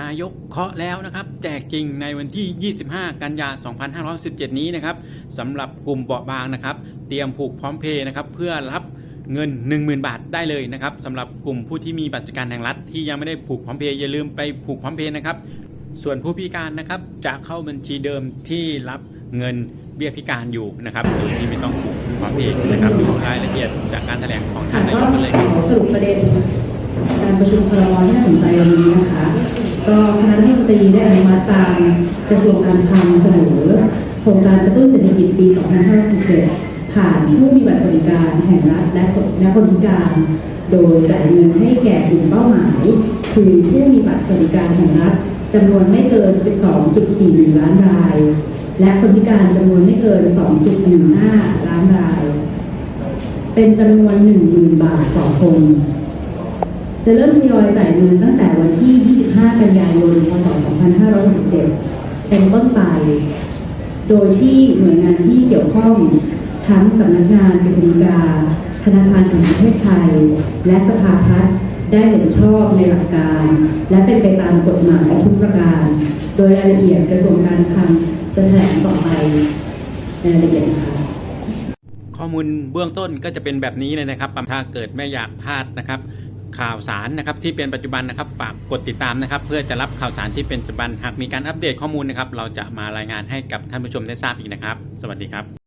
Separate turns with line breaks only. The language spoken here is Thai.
นายกเคาะแล้วนะครับ แจกจริงในวันที่ 25 กันยา 2517 นี้นะครับสำหรับกลุ่มเบาะบางนะครับ เตรียมผูกพร้อมเพย์นะครับ เพื่อรับเงิน 10,000 บาทได้เลยนะครับสำหรับกลุ่มผู้ที่มีบัตรประกันแห่งรัฐ ที่ยังไม่ได้ผูกพร้อมเพย์อย่าลืมไปผูกพร้อมเพย์นะครับ ส่วนผู้พิการนะครับจะเข้าบัญชีเดิมที่รับเงินเบี้ยพิการอยู่นะครับโดยที่ไม่ต้องผูกพร้อมเพย์นะครับดูรายละเอียดจากการแถลงของท่านนายกเลยครับ
สรุปประเด็น การประชุมครมที่น่าสนใจวันนี้นะคะ ก็คณะรัฐมนตรีได้อนุมัติตามกระทรวงการคลังเสนอโครงการกระตุ้นเศรษฐกิจปี 2567 ผ่านผู้มีบัตรสวัสดิการแห่งรัฐและคนและคนพิการ โดยจ่ายเงินให้แก่กลุ่มเป้าหมาย คือผู้มีบัตรสวัสดิการแห่งรัฐจำนวนไม่เกิน 12.41 ล้านราย และคนพิการจำนวนไม่เกิน 2.15 ล้านราย เป็นจำนวน 10,000 บาทต่อคน จะเริ่มทยอยจ่ายเงินตั้งแต่วันที่ 25 กันยายน พศ 2567 เป็นต้นไป โดยที่หน่วยงานที่เกี่ยวข้องทั้งสำนักงานกฤษฎีกา ธนาคารแห่งประเทศไทย และสภาพัฒน์ได้เห็นชอบในหลักการ และเป็นไปตามกฎหมายทุกประการ โดยรายละเอียดกระทรวงการคลังจะแถลงต่อไปในรายละเอียดนะคะ
ข้อมูลเบื้องต้นก็จะเป็นแบบนี้เลยนะครับถ้าเกิดไม่อยากพลาดนะครับ ข่าวสารนะครับที่เป็นปัจจุบันนะครับฝากกดติดตามนะครับ เพื่อจะรับข่าวสารที่เป็นปัจจุบันหากมีการอัปเดตข้อมูลนะครับ เราจะมารายงานให้กับท่านผู้ชมได้ทราบอีกนะครับ สวัสดีครับ